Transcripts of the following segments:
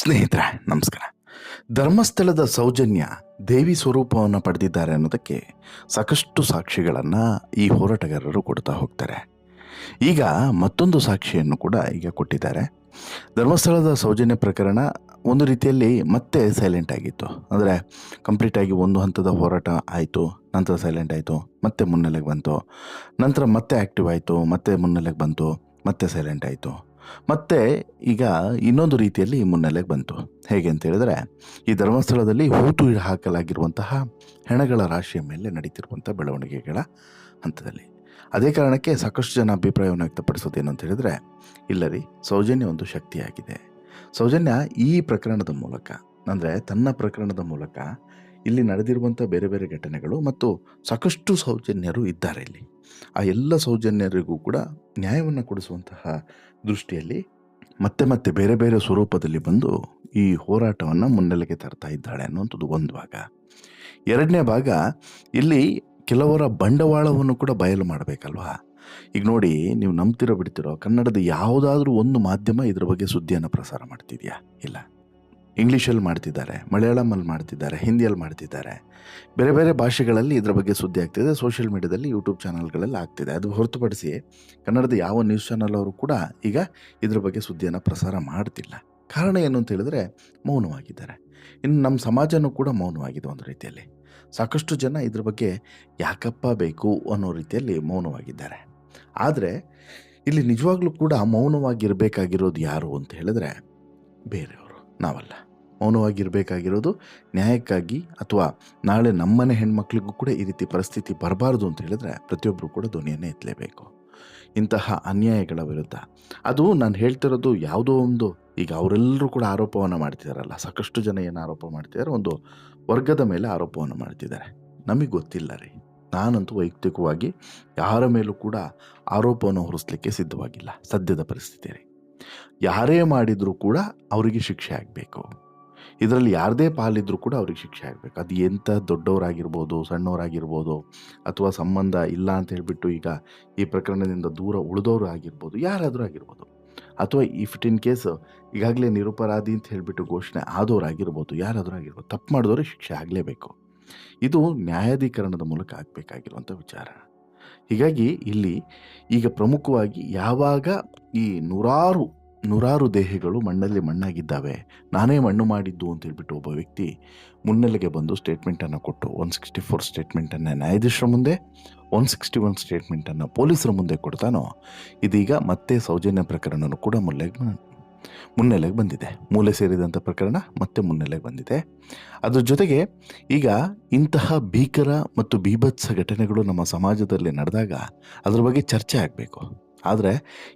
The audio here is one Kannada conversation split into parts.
ಸ್ನೇಹಿತರೆ, ನಮಸ್ಕಾರ. ಧರ್ಮಸ್ಥಳದ ಸೌಜನ್ಯ ದೇವಿ ಸ್ವರೂಪವನ್ನು ಪಡೆದಿದ್ದಾರೆ ಅನ್ನೋದಕ್ಕೆ ಸಾಕಷ್ಟು ಸಾಕ್ಷಿಗಳನ್ನು ಈ ಹೋರಾಟಗಾರರು ಕೊಡ್ತಾ ಹೋಗ್ತಾರೆ. ಈಗ ಮತ್ತೊಂದು ಸಾಕ್ಷಿಯನ್ನು ಕೂಡ ಈಗ ಕೊಟ್ಟಿದ್ದಾರೆ. ಧರ್ಮಸ್ಥಳದ ಸೌಜನ್ಯ ಪ್ರಕರಣ ಒಂದು ರೀತಿಯಲ್ಲಿ ಮತ್ತೆ ಸೈಲೆಂಟ್ ಆಗಿತ್ತು. ಅಂದರೆ ಕಂಪ್ಲೀಟಾಗಿ ಒಂದು ಹಂತದ ಹೋರಾಟ ಆಯಿತು, ನಂತರ ಸೈಲೆಂಟ್ ಆಯಿತು, ಮತ್ತೆ ಮುನ್ನೆಲೆಗೆ ಬಂತು, ನಂತರ ಮತ್ತೆ ಆ್ಯಕ್ಟಿವ್ ಆಯಿತು, ಮತ್ತೆ ಮುನ್ನೆಲೆಗೆ ಬಂತು, ಮತ್ತೆ ಸೈಲೆಂಟ್ ಆಯಿತು. ಮತ್ತೆ ಈಗ ಇನ್ನೊಂದು ರೀತಿಯಲ್ಲಿ ಮುನ್ನೆಲೆಗೆ ಬಂತು. ಹೇಗೆ ಅಂತ ಹೇಳಿದ್ರೆ, ಈ ಧರ್ಮಸ್ಥಳದಲ್ಲಿ ಹೂತು ಹಾಕಲಾಗಿರುವಂತಹ ಹೆಣಗಳ ರಾಶಿಯ ಮೇಲೆ ನಡೀತಿರುವಂಥ ಬೆಳವಣಿಗೆಗಳ ಹಂತದಲ್ಲಿ. ಅದೇ ಕಾರಣಕ್ಕೆ ಸಾಕಷ್ಟು ಜನ ಅಭಿಪ್ರಾಯವನ್ನು ವ್ಯಕ್ತಪಡಿಸೋದೇನು ಅಂತ ಹೇಳಿದ್ರೆ, ಇಲ್ಲ ರೀ, ಸೌಜನ್ಯ ಒಂದು ಶಕ್ತಿಯಾಗಿದೆ. ಸೌಜನ್ಯ ಈ ಪ್ರಕರಣದ ಮೂಲಕ, ಅಂದರೆ ತನ್ನ ಪ್ರಕರಣದ ಮೂಲಕ ಇಲ್ಲಿ ನಡೆದಿರುವಂಥ ಬೇರೆ ಬೇರೆ ಘಟನೆಗಳು ಮತ್ತು ಸಾಕಷ್ಟು ಸೌಜನ್ಯರು ಇದ್ದಾರೆ ಇಲ್ಲಿ. ಆ ಎಲ್ಲ ಸೌಜನ್ಯರಿಗೂ ಕೂಡ ನ್ಯಾಯವನ್ನು ಕೊಡಿಸುವಂತಹ ದೃಷ್ಟಿಯಲ್ಲಿ ಮತ್ತೆ ಮತ್ತೆ ಬೇರೆ ಬೇರೆ ಸ್ವರೂಪದಲ್ಲಿ ಬಂದು ಈ ಹೋರಾಟವನ್ನು ಮುನ್ನೆಲೆಗೆ ತರ್ತಾ ಇದ್ದಾಳೆ ಅನ್ನುವಂಥದ್ದು ಒಂದು ಭಾಗ. ಎರಡನೇ ಭಾಗ, ಇಲ್ಲಿ ಕೆಲವರ ಬಂಡವಾಳವನ್ನು ಕೂಡ ಬಯಲು ಮಾಡಬೇಕಲ್ವಾ? ಈಗ ನೋಡಿ, ನೀವು ನಂಬ್ತಿರೋ ಬಿಡ್ತಿರೋ ಕನ್ನಡದ ಯಾವುದಾದ್ರೂ ಒಂದು ಮಾಧ್ಯಮ ಇದ್ರ ಬಗ್ಗೆ ಸುದ್ದಿಯನ್ನು ಪ್ರಸಾರ ಮಾಡ್ತಿದೆಯಾ? ಇಲ್ಲ. ಇಂಗ್ಲೀಷಲ್ಲಿ ಮಾಡ್ತಿದ್ದಾರೆ, ಮಲಯಾಳಮಲ್ಲಿ ಮಾಡ್ತಿದ್ದಾರೆ, ಹಿಂದಿಯಲ್ಲಿ ಮಾಡ್ತಿದ್ದಾರೆ. ಬೇರೆ ಬೇರೆ ಭಾಷೆಗಳಲ್ಲಿ ಇದರ ಬಗ್ಗೆ ಸುದ್ದಿ ಆಗ್ತಿದೆ ಸೋಷಿಯಲ್ ಮೀಡಿಯಾದಲ್ಲಿ ಯೂಟ್ಯೂಬ್ ಚಾನಲ್ಗಳಲ್ಲಿ ಆಗ್ತಿದೆ. ಅದು ಹೊರತುಪಡಿಸಿ ಕನ್ನಡದ ಯಾವ ನ್ಯೂಸ್ ಚಾನಲ್ ಅವರು ಕೂಡ ಈಗ ಇದ್ರ ಬಗ್ಗೆ ಸುದ್ದಿಯನ್ನು ಪ್ರಸಾರ ಮಾಡ್ತಿಲ್ಲ. ಕಾರಣ ಏನು ಅಂತ ಹೇಳಿದ್ರೆ ಮೌನವಾಗಿದ್ದಾರೆ. ಇನ್ನು ನಮ್ಮ ಸಮಾಜನೂ ಕೂಡ ಮೌನವಾಗಿದೆ ಒಂದು ರೀತಿಯಲ್ಲಿ. ಸಾಕಷ್ಟು ಜನ ಇದ್ರ ಬಗ್ಗೆ ಯಾಕಪ್ಪ ಬೇಕು ಅನ್ನೋ ರೀತಿಯಲ್ಲಿ ಮೌನವಾಗಿದ್ದಾರೆ. ಆದರೆ ಇಲ್ಲಿ ನಿಜವಾಗ್ಲೂ ಕೂಡ ಮೌನವಾಗಿರಬೇಕಾಗಿರೋದು ಯಾರು ಅಂತ ಹೇಳಿದ್ರೆ ಬೇರೆಯವರು. ನಾವಲ್ಲ. ಮೌನವಾಗಿರಬೇಕಾಗಿರೋದು ನ್ಯಾಯಕ್ಕಾಗಿ ಅಥವಾ ನಾಳೆ ನಮ್ಮನೆ ಹೆಣ್ಮಕ್ಳಿಗೂ ಕೂಡ ಈ ರೀತಿ ಪರಿಸ್ಥಿತಿ ಬರಬಾರ್ದು ಅಂತ ಹೇಳಿದ್ರೆ ಪ್ರತಿಯೊಬ್ಬರು ಕೂಡ ಧ್ವನಿಯನ್ನೇ ಎತ್ತಲೇಬೇಕು. ಇಂತಹ ಅನ್ಯಾಯಗಳ ವಿರುದ್ಧ. ಅದು ನಾನು ಹೇಳ್ತಿರೋದು ಯಾವುದೋ ಒಂದು, ಈಗ ಅವರೆಲ್ಲರೂ ಕೂಡ ಆರೋಪವನ್ನು ಮಾಡ್ತಿದ್ದಾರಲ್ಲ ಸಾಕಷ್ಟು ಜನ ಏನು ಆರೋಪ ಮಾಡ್ತಿದ್ದಾರೆ ಒಂದು ವರ್ಗದ ಮೇಲೆ ಆರೋಪವನ್ನು ಮಾಡ್ತಿದ್ದಾರೆ ನಮಗೆ ಗೊತ್ತಿಲ್ಲ ರೀ. ನಾನಂತೂ ವೈಯಕ್ತಿಕವಾಗಿ ಯಾರ ಮೇಲೂ ಕೂಡ ಆರೋಪವನ್ನು ಹೊರಿಸ್ಲಿಕ್ಕೆ ಸಿದ್ಧವಾಗಿಲ್ಲ, ಸದ್ಯದ ಪರಿಸ್ಥಿತಿ ರೀ. ಯಾರೇ ಮಾಡಿದರೂ ಕೂಡ ಅವರಿಗೆ ಶಿಕ್ಷೆ ಆಗಬೇಕು. ಇದರಲ್ಲಿ ಯಾರದೇ ಪಾಲಿದ್ರೂ ಕೂಡ ಅವ್ರಿಗೆ ಶಿಕ್ಷೆ ಆಗಬೇಕು. ಅದು ಎಂಥ ದೊಡ್ಡವರಾಗಿರ್ಬೋದು, ಸಣ್ಣವರಾಗಿರ್ಬೋದು, ಅಥವಾ ಸಂಬಂಧ ಇಲ್ಲ ಅಂತ ಹೇಳಿಬಿಟ್ಟು ಈಗ ಈ ಪ್ರಕರಣದಿಂದ ದೂರ ಉಳಿದವರು ಆಗಿರ್ಬೋದು, ಯಾರಾದರೂ ಆಗಿರ್ಬೋದು. ಅಥವಾ ಇಫ್ ಇಟ್ ಇನ್ ಕೇಸ್ ಈಗಾಗಲೇ ನಿರುಪರಾಧಿ ಅಂತ ಹೇಳಿಬಿಟ್ಟು ಘೋಷಣೆ ಆದವರಾಗಿರ್ಬೋದು, ಯಾರಾದರೂ ಆಗಿರ್ಬೋದು, ತಪ್ಪು ಮಾಡಿದವರು ಶಿಕ್ಷೆ ಆಗಲೇಬೇಕು. ಇದು ನ್ಯಾಯಾಧೀಕರಣದ ಮೂಲಕ ಆಗಬೇಕಾಗಿರುವಂಥ ವಿಚಾರ. ಹೀಗಾಗಿ ಇಲ್ಲಿ ಈಗ ಪ್ರಮುಖವಾಗಿ ಯಾವಾಗ ಈ ನೂರಾರು ನೂರಾರು ದೇಹಗಳು ಮಣ್ಣಲ್ಲಿ ಮಣ್ಣಾಗಿದ್ದಾವೆ, ನಾನೇ ಮಣ್ಣು ಮಾಡಿದ್ದು ಅಂತ ಹೇಳ್ಬಿಟ್ಟು ಒಬ್ಬ ವ್ಯಕ್ತಿ ಮುನ್ನೆಲೆಗೆ ಬಂದು ಸ್ಟೇಟ್ಮೆಂಟನ್ನು ಕೊಟ್ಟು ಒನ್ ಸಿಕ್ಸ್ಟಿ ಫೋರ್ ಸ್ಟೇಟ್ಮೆಂಟನ್ನು ನ್ಯಾಯಾಧೀಶರ ಮುಂದೆ ಒನ್ ಸಿಕ್ಸ್ಟಿ ಒನ್ ಸ್ಟೇಟ್ಮೆಂಟನ್ನು ಪೊಲೀಸರ ಮುಂದೆ ಕೊಡ್ತಾನೋ, ಇದೀಗ ಮತ್ತೆ ಸೌಜನ್ಯ ಪ್ರಕರಣನೂ ಕೂಡ ಮುಲ್ಲೆಗೆ ಮುನ್ನೆಲೆಗೆ ಬಂದಿದೆ. ಮೂಲೆ ಸೇರಿದಂಥ ಪ್ರಕರಣ ಮತ್ತೆ ಮುನ್ನೆಲೆಗೆ ಬಂದಿದೆ. ಅದ್ರ ಜೊತೆಗೆ ಈಗ ಇಂತಹ ಭೀಕರ ಮತ್ತು ಬೀಭತ್ಸ ಘಟನೆಗಳು ನಮ್ಮ ಸಮಾಜದಲ್ಲಿ ನಡೆದಾಗ ಅದ್ರ ಬಗ್ಗೆ ಚರ್ಚೆ ಆಗಬೇಕು. ಆದರೆ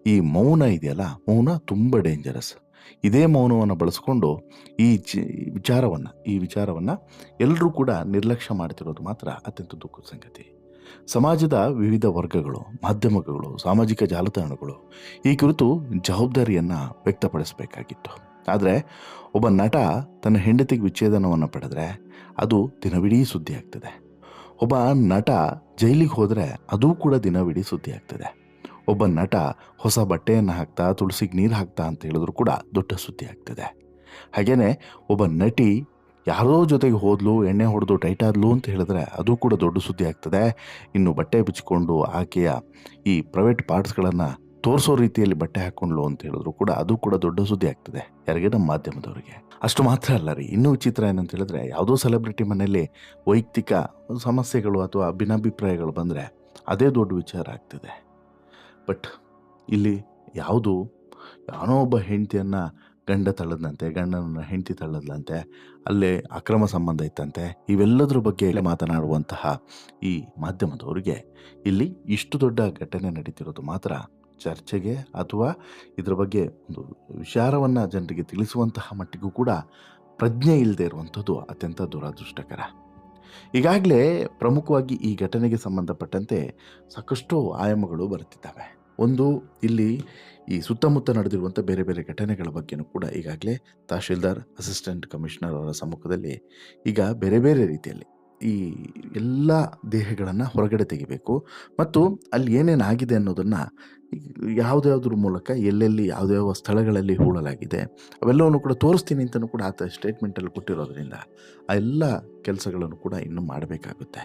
ಈ ಮೌನ ಇದೆಯಲ್ಲ, ಮೌನ ತುಂಬ ಡೇಂಜರಸ್ ಇದೇ ಮೌನವನ್ನು ಬಳಸ್ಕೊಂಡು ಈ ಚಿ ವಿಚಾರವನ್ನು, ಈ ವಿಚಾರವನ್ನು ಎಲ್ಲರೂ ಕೂಡ ನಿರ್ಲಕ್ಷ್ಯ ಮಾಡ್ತಿರೋದು ಮಾತ್ರ ಅತ್ಯಂತ ದುಃಖದ ಸಂಗತಿ. ಸಮಾಜದ ವಿವಿಧ ವರ್ಗಗಳು, ಮಾಧ್ಯಮಗಳು, ಸಾಮಾಜಿಕ ಜಾಲತಾಣಗಳು ಈ ಕುರಿತು ಜವಾಬ್ದಾರಿಯನ್ನು ವ್ಯಕ್ತಪಡಿಸಬೇಕಾಗಿತ್ತು. ಆದರೆ ಒಬ್ಬ ನಟ ತನ್ನ ಹೆಂಡತಿಗೆ ವಿಚ್ಛೇದನವನ್ನು ಪಡೆದರೆ ಅದು ದಿನವಿಡೀ ಸುದ್ದಿ ಆಗ್ತದೆ ಒಬ್ಬ ನಟ ಜೈಲಿಗೆ ಹೋದರೆ ಅದೂ ಕೂಡ ದಿನವಿಡೀ ಸುದ್ದಿ ಆಗ್ತದೆ ಒಬ್ಬ ನಟ ಹೊಸ ಬಟ್ಟೆಯನ್ನು ಹಾಕ್ತಾ, ತುಳಸಿಗೆ ನೀರು ಹಾಕ್ತಾ ಅಂತ ಹೇಳಿದ್ರು ಕೂಡ ದೊಡ್ಡ ಸುದ್ದಿ ಆಗ್ತದೆ ಹಾಗೆಯೇ ಒಬ್ಬ ನಟಿ ಯಾರೋ ಜೊತೆಗೆ ಹೋದ್ಲು, ಎಣ್ಣೆ ಹೊಡೆದು ಟೈಟ್ ಆದ್ಲು ಅಂತ ಹೇಳಿದ್ರೆ ಅದು ಕೂಡ ದೊಡ್ಡ ಸುದ್ದಿ ಆಗ್ತದೆ. ಇನ್ನು ಬಟ್ಟೆ ಬಿಚ್ಚಿಕೊಂಡು ಆಕೆಯ ಈ ಪ್ರೈವೇಟ್ ಪಾರ್ಟ್ಸ್ಗಳನ್ನು ತೋರಿಸೋ ರೀತಿಯಲ್ಲಿ ಬಟ್ಟೆ ಹಾಕ್ಕೊಂಡ್ಲು ಅಂತ ಹೇಳಿದ್ರು ಕೂಡ ಅದು ಕೂಡ ದೊಡ್ಡ ಸುದ್ದಿ ಆಗ್ತದೆ. ಯಾರಿಗೆ? ನಮ್ಮ ಮಾಧ್ಯಮದವರಿಗೆ. ಅಷ್ಟು ಮಾತ್ರ ಅಲ್ಲ ರೀ. ಇನ್ನೂ ವಿಚಿತ್ರ ಏನಂತ ಹೇಳಿದ್ರೆ ಯಾವುದೋ ಸೆಲೆಬ್ರಿಟಿ ಮನೆಯಲ್ಲಿ ವೈಯಕ್ತಿಕ ಸಮಸ್ಯೆಗಳು ಅಥವಾ ಭಿನ್ನಾಭಿಪ್ರಾಯಗಳು ಬಂದರೆ ಅದೇ ದೊಡ್ಡ ವಿಚಾರ ಆಗ್ತದೆ. ಬಟ್ ಇಲ್ಲಿ ಯಾವುದು? ಯಾವನೋ ಒಬ್ಬ ಹೆಂಡತಿಯನ್ನು ಗಂಡ ತಳ್ಳದಂತೆ ಗಂಡನ ಹೆಂಡತಿ ತಳ್ಳದಂತೆ ಅಲ್ಲೇ ಅಕ್ರಮ ಸಂಬಂಧ ಇತ್ತಂತೆ, ಇವೆಲ್ಲದರ ಬಗ್ಗೆ ಮಾತನಾಡುವಂತಹ ಈ ಮಾಧ್ಯಮದವರಿಗೆ ಇಲ್ಲಿ ಇಷ್ಟು ದೊಡ್ಡ ಘಟನೆ ನಡೀತಿರೋದು ಮಾತ್ರ ಚರ್ಚೆಗೆ ಅಥವಾ ಇದರ ಬಗ್ಗೆ ಒಂದು ವಿಚಾರವನ್ನು ಜನರಿಗೆ ತಿಳಿಸುವಂತಹ ಮಟ್ಟಿಗೂ ಕೂಡ ಪ್ರಜ್ಞೆ ಇಲ್ಲದೆ ಇರುವಂಥದ್ದು ಅತ್ಯಂತ ದುರದೃಷ್ಟಕರ. ಈಗಾಗಲೇ ಪ್ರಮುಖವಾಗಿ ಈ ಘಟನೆಗೆ ಸಂಬಂಧಪಟ್ಟಂತೆ ಸಾಕಷ್ಟು ಆಯಾಮಗಳು ಬರುತ್ತಿದ್ದಾವೆ. ಒಂದು ಇಲ್ಲಿ ಈ ಸುತ್ತಮುತ್ತ ನಡೆದಿರುವಂಥ ಬೇರೆ ಬೇರೆ ಘಟನೆಗಳ ಬಗ್ಗೆನೂ ಕೂಡ ಈಗಾಗಲೇ ತಹಶೀಲ್ದಾರ್, ಅಸಿಸ್ಟೆಂಟ್ ಕಮಿಷನರ್ ಅವರ ಸಮ್ಮುಖದಲ್ಲಿ ಈಗ ಬೇರೆ ಬೇರೆ ರೀತಿಯಲ್ಲಿ ಈ ಎಲ್ಲ ದೇಹಗಳನ್ನು ಹೊರಗಡೆ ತೆಗಿಬೇಕು ಮತ್ತು ಅಲ್ಲಿ ಏನೇನು ಆಗಿದೆ ಅನ್ನೋದನ್ನು ಯಾವುದ್ಯಾವುದ್ರ ಮೂಲಕ ಎಲ್ಲೆಲ್ಲಿ ಯಾವುದ್ಯಾವ ಸ್ಥಳಗಳಲ್ಲಿ ಹೂಳಲಾಗಿದೆ ಅವೆಲ್ಲವನ್ನು ಕೂಡ ತೋರಿಸ್ತೀನಿ ಅಂತಲೂ ಕೂಡ ಆತ ಸ್ಟೇಟ್ಮೆಂಟಲ್ಲಿ ಕೊಟ್ಟಿರೋದ್ರಿಂದ ಆ ಎಲ್ಲ ಕೆಲಸಗಳನ್ನು ಕೂಡ ಇನ್ನೂ ಮಾಡಬೇಕಾಗುತ್ತೆ.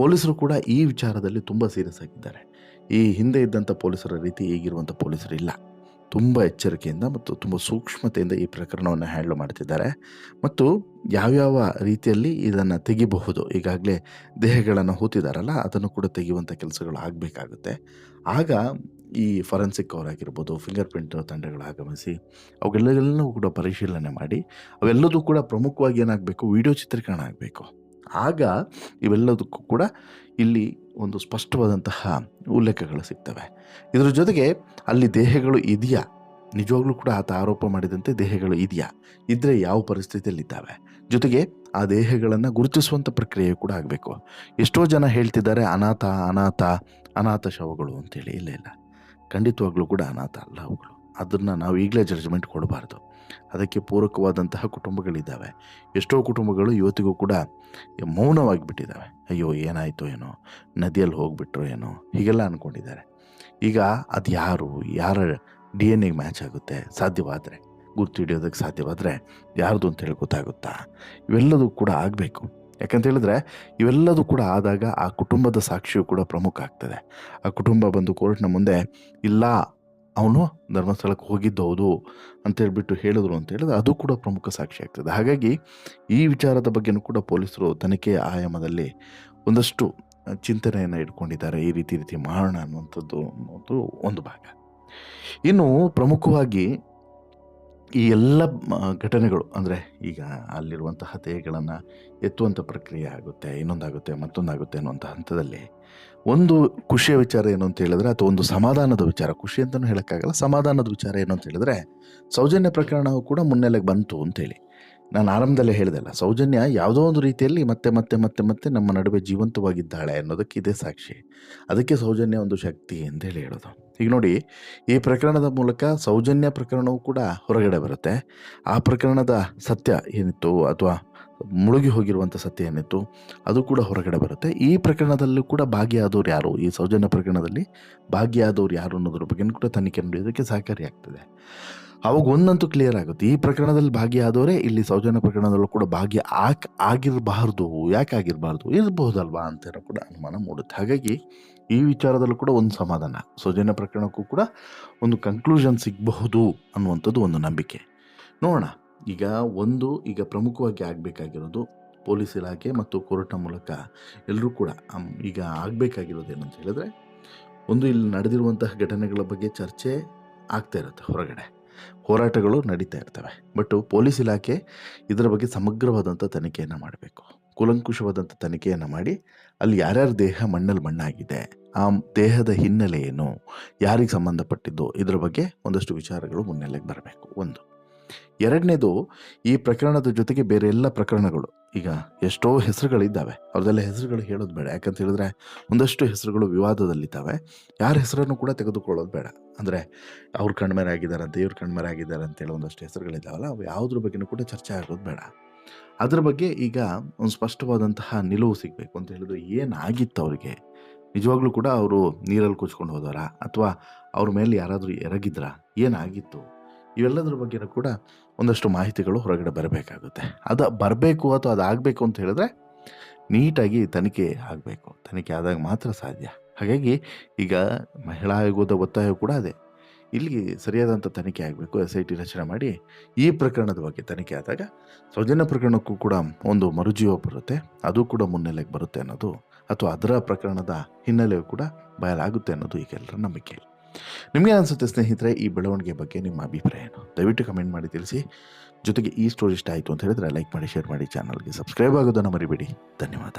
ಪೊಲೀಸರು ಕೂಡ ಈ ವಿಚಾರದಲ್ಲಿ ತುಂಬ ಸೀರಿಯಸ್ ಆಗಿದ್ದಾರೆ. ಈ ಹಿಂದೆ ಇದ್ದಂಥ ಪೊಲೀಸರ ರೀತಿ ಈಗಿರುವಂಥ ಪೊಲೀಸರು ಇಲ್ಲ. ತುಂಬ ಎಚ್ಚರಿಕೆಯಿಂದ ಮತ್ತು ತುಂಬ ಸೂಕ್ಷ್ಮತೆಯಿಂದ ಈ ಪ್ರಕರಣವನ್ನು ಹ್ಯಾಂಡಲ್ ಮಾಡ್ತಿದ್ದಾರೆ. ಮತ್ತು ಯಾವ್ಯಾವ ರೀತಿಯಲ್ಲಿ ಇದನ್ನು ತೆಗಿಬಹುದು? ಈಗಾಗಲೇ ದೇಹಗಳನ್ನು ಹೂತಿದಾರಲ್ಲ, ಅದನ್ನು ಕೂಡ ತೆಗೆಯುವಂಥ ಕೆಲಸಗಳು ಆಗಬೇಕಾಗುತ್ತೆ. ಆಗ ಈ ಫೊರೆನ್ಸಿಕ್ ಅವರಾಗಿರ್ಬೋದು, ಫಿಂಗರ್ ಪ್ರಿಂಟ್ ತಂಡಗಳು ಆಗಮಿಸಿ ಅವುಗಳೆಲ್ಲವೂ ಕೂಡ ಪರಿಶೀಲನೆ ಮಾಡಿ, ಅವೆಲ್ಲದೂ ಕೂಡ ಪ್ರಮುಖವಾಗಿ ಏನಾಗಬೇಕು? ವಿಡಿಯೋ ಚಿತ್ರೀಕರಣ ಆಗಬೇಕು. ಆಗ ಇವೆಲ್ಲದಕ್ಕೂ ಕೂಡ ಇಲ್ಲಿ ಒಂದು ಸ್ಪಷ್ಟವಾದಂತಹ ಉಲ್ಲೇಖಗಳು ಸಿಗ್ತವೆ. ಇದರ ಜೊತೆಗೆ ಅಲ್ಲಿ ದೇಹಗಳು ಇದೆಯಾ? ನಿಜವಾಗ್ಲೂ ಕೂಡ ಆತ ಆರೋಪ ಮಾಡಿದಂತೆ ದೇಹಗಳು ಇದೆಯಾ? ಇದ್ದರೆ ಯಾವ ಪರಿಸ್ಥಿತಿಯಲ್ಲಿದ್ದಾವೆ? ಜೊತೆಗೆ ಆ ದೇಹಗಳನ್ನು ಗುರುತಿಸುವಂಥ ಪ್ರಕ್ರಿಯೆ ಕೂಡ ಆಗಬೇಕು. ಎಷ್ಟೋ ಜನ ಹೇಳ್ತಿದ್ದಾರೆ, ಅನಾಥ ಅನಾಥ ಅನಾಥ ಶವಗಳು ಅಂತೇಳಿ. ಇಲ್ಲ ಇಲ್ಲ. ಖಂಡಿತವಾಗ್ಲೂ ಕೂಡ ಅನಾಥ ಅಲ್ಲ ಅವುಗಳು. ಅದನ್ನು ನಾವು ಈಗಲೇ ಜಡ್ಜ್ಮೆಂಟ್ ಕೊಡಬಾರ್ದು. ಅದಕ್ಕೆ ಪೂರಕವಾದಂತಹ ಕುಟುಂಬಗಳಿದ್ದಾವೆ. ಎಷ್ಟೋ ಕುಟುಂಬಗಳು ಇವತ್ತಿಗೂ ಕೂಡ ಮೌನವಾಗಿ ಬಿಟ್ಟಿದ್ದಾವೆ ಅಯ್ಯೋ, ಏನಾಯಿತೋ ಏನೋ, ನದಿಯಲ್ಲಿ ಹೋಗ್ಬಿಟ್ರೋ ಏನೋ, ಹೀಗೆಲ್ಲ ಅಂದ್ಕೊಂಡಿದ್ದಾರೆ ಈಗ ಅದು ಯಾರು ಯಾರ ಡಿ ಎನ್ ಎಗೆ ಮ್ಯಾಚ್ ಆಗುತ್ತೆ ಸಾಧ್ಯವಾದರೆ, ಗುರ್ತು ಹಿಡಿಯೋದಕ್ಕೆ ಸಾಧ್ಯವಾದರೆ ಯಾರ್ದು ಅಂತೇಳಿ ಗೊತ್ತಾಗುತ್ತಾ? ಇವೆಲ್ಲದೂ ಕೂಡ ಆಗಬೇಕು. ಯಾಕಂತ ಹೇಳಿದ್ರೆ, ಇವೆಲ್ಲದೂ ಕೂಡ ಆದಾಗ ಆ ಕುಟುಂಬದ ಸಾಕ್ಷಿಯು ಕೂಡ ಪ್ರಮುಖ ಆಗ್ತದೆ. ಆ ಕುಟುಂಬ ಬಂದು ಕೋರ್ಟ್ನ ಮುಂದೆ, ಇಲ್ಲ ಅವನು ಧರ್ಮಸ್ಥಳಕ್ಕೆ ಹೋಗಿದ್ದು ಹೌದು ಅಂತೇಳ್ಬಿಟ್ಟು ಹೇಳಿದ್ರು ಅಂತ ಹೇಳಿದ್ರೆ ಅದು ಕೂಡ ಪ್ರಮುಖ ಸಾಕ್ಷಿ ಆಗ್ತದೆ. ಹಾಗಾಗಿ ಈ ವಿಚಾರದ ಬಗ್ಗೆನೂ ಕೂಡ ಪೊಲೀಸರು ತನಿಖೆ ಆಯಾಮದಲ್ಲಿ ಒಂದಷ್ಟು ಚಿಂತನೆಯನ್ನು ಇಟ್ಕೊಂಡಿದ್ದಾರೆ ಈ ರೀತಿ ರೀತಿ ಮಾಡೋಣ ಅನ್ನುವಂಥದ್ದು ಅನ್ನೋದು ಒಂದು ಭಾಗ. ಇನ್ನು ಪ್ರಮುಖವಾಗಿ ಈ ಎಲ್ಲ ಘಟನೆಗಳು ಅಂದರೆ ಈಗ ಅಲ್ಲಿರುವಂತಹ ದೇಹಗಳನ್ನು ಎತ್ತುವಂಥ ಪ್ರಕ್ರಿಯೆ ಆಗುತ್ತೆ, ಇನ್ನೊಂದಾಗುತ್ತೆ, ಮತ್ತೊಂದಾಗುತ್ತೆ ಅನ್ನುವಂಥ ಹಂತದಲ್ಲಿ ಒಂದು ಖುಷಿಯ ವಿಚಾರ ಏನು ಅಂತ ಹೇಳಿದ್ರೆ ಅಥವಾ ಒಂದು ಸಮಾಧಾನದ ವಿಚಾರ, ಖುಷಿ ಅಂತಲೂ ಹೇಳೋಕ್ಕಾಗಲ್ಲ, ಸಮಾಧಾನದ ವಿಚಾರ ಏನು ಅಂತ ಹೇಳಿದ್ರೆ ಸೌಜನ್ಯ ಪ್ರಕರಣವು ಕೂಡ ಮುನ್ನೆಲೆಗೆ ಬಂತು ಅಂತೇಳಿ. ನಾನು ಆರಂಭದಲ್ಲೇ ಹೇಳಿದೆಲ್ಲ ಸೌಜನ್ಯ ಯಾವುದೋ ಒಂದು ರೀತಿಯಲ್ಲಿ ಮತ್ತೆ ಮತ್ತೆ ಮತ್ತೆ ಮತ್ತೆ ನಮ್ಮ ನಡುವೆ ಜೀವಂತವಾಗಿದ್ದಾಳೆ ಅನ್ನೋದಕ್ಕೆ ಇದೇ ಸಾಕ್ಷಿ. ಅದಕ್ಕೆ ಸೌಜನ್ಯ ಒಂದು ಶಕ್ತಿ ಅಂತೇಳಿ ಹೇಳೋದು. ಈಗ ನೋಡಿ, ಈ ಪ್ರಕರಣದ ಮೂಲಕ ಸೌಜನ್ಯ ಪ್ರಕರಣವು ಕೂಡ ಹೊರಗಡೆ ಬರುತ್ತೆ. ಆ ಪ್ರಕರಣದ ಸತ್ಯ ಏನಿತ್ತು ಅಥವಾ ಮುಳುಗಿ ಹೋಗಿರುವಂಥ ಸತ್ಯ ಏನಿತ್ತು, ಅದು ಕೂಡ ಹೊರಗಡೆ ಬರುತ್ತೆ. ಈ ಪ್ರಕರಣದಲ್ಲೂ ಕೂಡ ಭಾಗಿಯಾದವ್ರು ಯಾರು? ಈ ಸೌಜನ್ಯ ಪ್ರಕರಣದಲ್ಲಿ ಭಾಗಿಯಾದವ್ರು ಯಾರು ಅನ್ನೋದ್ರ ಬಗ್ಗೆ ಕೂಡ ತನಿಖೆ ನಡೆಯೋದಕ್ಕೆ ಸಹಕಾರಿಯಾಗ್ತದೆ. ಅವಾಗ ಒಂದಂತೂ ಕ್ಲಿಯರ್ ಆಗುತ್ತೆ. ಈ ಪ್ರಕರಣದಲ್ಲಿ ಭಾಗಿಯಾದವರೇ ಇಲ್ಲಿ ಸೌಜನ್ಯ ಪ್ರಕರಣದಲ್ಲೂ ಕೂಡ ಭಾಗ್ಯ ಆಕ್ ಆಗಿರಬಾರ್ದು. ಯಾಕೆ ಆಗಿರಬಾರ್ದು? ಇರಬಹುದಲ್ವಾ ಅಂತ ಕೂಡ ಅನುಮಾನ ಮೂಡುತ್ತೆ. ಹಾಗಾಗಿ ಈ ವಿಚಾರದಲ್ಲೂ ಕೂಡ ಒಂದು ಸಮಾಧಾನ. ಸೌಜನ್ಯ ಪ್ರಕರಣಕ್ಕೂ ಕೂಡ ಒಂದು ಕನ್ಕ್ಲೂಷನ್ ಸಿಗಬಹುದು ಅನ್ನುವಂಥದ್ದು ಒಂದು ನಂಬಿಕೆ. ನೋಡೋಣ. ಈಗ ಒಂದು, ಈಗ ಪ್ರಮುಖವಾಗಿ ಆಗಬೇಕಾಗಿರೋದು ಪೊಲೀಸ್ ಇಲಾಖೆ ಮತ್ತು ಕೋರ್ಟ್ನ ಮೂಲಕ ಎಲ್ಲರೂ ಕೂಡ ಈಗ ಆಗಬೇಕಾಗಿರೋದು ಏನಂತ ಹೇಳಿದ್ರೆ, ಒಂದು ಇಲ್ಲಿ ನಡೆದಿರುವಂತಹ ಘಟನೆಗಳ ಬಗ್ಗೆ ಚರ್ಚೆ ಆಗ್ತಾ ಇರುತ್ತೆ ಹೊರಗಡೆ. ಹೋರಾಟಗಳು ನಡೀತಾ ಇರ್ತವೆ. ಬಟ್ ಪೊಲೀಸ್ ಇಲಾಖೆ ಇದರ ಬಗ್ಗೆ ಸಮಗ್ರವಾದಂಥ ತನಿಖೆಯನ್ನು ಮಾಡಬೇಕು. ಕೂಲಂಕುಷವಾದಂಥ ತನಿಖೆಯನ್ನು ಮಾಡಿ ಅಲ್ಲಿ ಯಾರ್ಯಾರ ದೇಹ ಮಣ್ಣಲ್ಲಿ ಮಣ್ಣಾಗಿದೆ, ಆ ದೇಹದ ಹಿನ್ನೆಲೆ ಏನು, ಯಾರಿಗೆ ಸಂಬಂಧಪಟ್ಟಿದ್ದು, ಇದರ ಬಗ್ಗೆ ಒಂದಷ್ಟು ವಿಚಾರಗಳು ಮುನ್ನೆಲೆಗೆ ಬರಬೇಕು. ಒಂದು. ಎರಡನೇದು ಈ ಪ್ರಕರಣದ ಜೊತೆಗೆ ಬೇರೆ ಎಲ್ಲ ಪ್ರಕರಣಗಳು ಈಗ ಎಷ್ಟೋ ಹೆಸರುಗಳಿದ್ದಾವೆ. ಅವ್ರದೆಲ್ಲ ಹೆಸರುಗಳು ಹೇಳೋದು ಬೇಡ. ಯಾಕಂತ ಹೇಳಿದ್ರೆ ಒಂದಷ್ಟು ಹೆಸರುಗಳು ವಿವಾದದಲ್ಲಿದ್ದಾವೆ. ಯಾರ ಹೆಸರನ್ನು ಕೂಡ ತೆಗೆದುಕೊಳ್ಳೋದು ಬೇಡ. ಅಂದರೆ ಅವ್ರ ಕಣ್ಮೇರೆ ಆಗಿದ್ದಾರಂತೆ ಇವ್ರು ಕಣ್ಮೇರೆ ಆಗಿದ್ದಾರೆ ಅಂತೇಳಿ ಒಂದಷ್ಟು ಹೆಸರುಗಳಿದ್ದಾವಲ್ಲ, ಅವು ಯಾವುದ್ರ ಬಗ್ಗೆನೂ ಕೂಡ ಚರ್ಚೆ ಆಗೋದು ಬೇಡ. ಅದ್ರ ಬಗ್ಗೆ ಈಗ ಒಂದು ಸ್ಪಷ್ಟವಾದಂತಹ ನಿಲುವು ಸಿಗಬೇಕು ಅಂತ ಹೇಳಿದ್ರೆ ಏನಾಗಿತ್ತು ಅವರಿಗೆ? ನಿಜವಾಗ್ಲೂ ಕೂಡ ಅವರು ನೀರಲ್ಲಿ ಕೂಚ್ಕೊಂಡು ಹೋದಾರಾ ಅಥವಾ ಅವ್ರ ಮೇಲೆ ಯಾರಾದರೂ ಎರಗಿದ್ರಾ? ಏನಾಗಿತ್ತು? ಇವೆಲ್ಲದ್ರ ಬಗ್ಗೆನೂ ಕೂಡ ಒಂದಷ್ಟು ಮಾಹಿತಿಗಳು ಹೊರಗಡೆ ಬರಬೇಕಾಗುತ್ತೆ. ಅದು ಬರಬೇಕು ಅಥವಾ ಅದು ಆಗಬೇಕು ಅಂತ ಹೇಳಿದ್ರೆ ನೀಟಾಗಿ ತನಿಖೆ ಆಗಬೇಕು. ತನಿಖೆ ಆದಾಗ ಮಾತ್ರ ಸಾಧ್ಯ. ಹಾಗಾಗಿ ಈಗ ಮಹಿಳಾ ಆಯೋಗದ ಒತ್ತಾಯ ಕೂಡ ಅದೇ. ಇಲ್ಲಿ ಸರಿಯಾದಂಥ ತನಿಖೆ ಆಗಬೇಕು, ಎಸ್ ಐ ಟಿ ರಚನೆ ಮಾಡಿ ಈ ಪ್ರಕರಣದ ಬಗ್ಗೆ ತನಿಖೆ ಆದಾಗ ಸೌಜನ್ಯ ಪ್ರಕರಣಕ್ಕೂ ಕೂಡ ಒಂದು ಮರುಜೀವ ಬರುತ್ತೆ. ಅದು ಕೂಡ ಮುನ್ನೆಲೆಗೆ ಬರುತ್ತೆ ಅನ್ನೋದು ಅಥವಾ ಅದರ ಪ್ರಕರಣದ ಹಿನ್ನೆಲೆಯೂ ಕೂಡ ಬಯಲಾಗುತ್ತೆ ಅನ್ನೋದು ಈಗೆಲ್ಲರ ನಂಬಿಕೆ. ನಿಮಗೆ ಅನಿಸುತ್ತೆ ಸ್ನೇಹಿತರೆ, ಈ ಬೆಳವಣಿಗೆ ಬಗ್ಗೆ ನಿಮ್ಮ ಅಭಿಪ್ರಾಯ ಏನು ದಯವಿಟ್ಟು ಕಮೆಂಟ್ ಮಾಡಿ ತಿಳಿಸಿ. ಜೊತೆಗೆ ಈ ಸ್ಟೋರಿ ಇಷ್ಟ ಆಯಿತು ಅಂತ ಹೇಳಿದ್ರೆ ಲೈಕ್ ಮಾಡಿ ಶೇರ್ ಮಾಡಿ ಚಾನಲ್ಗೆ ಸಬ್ಸ್ಕ್ರೈಬ್ ಆಗೋದನ್ನು ಮರಿಬೇಡಿ. ಧನ್ಯವಾದ.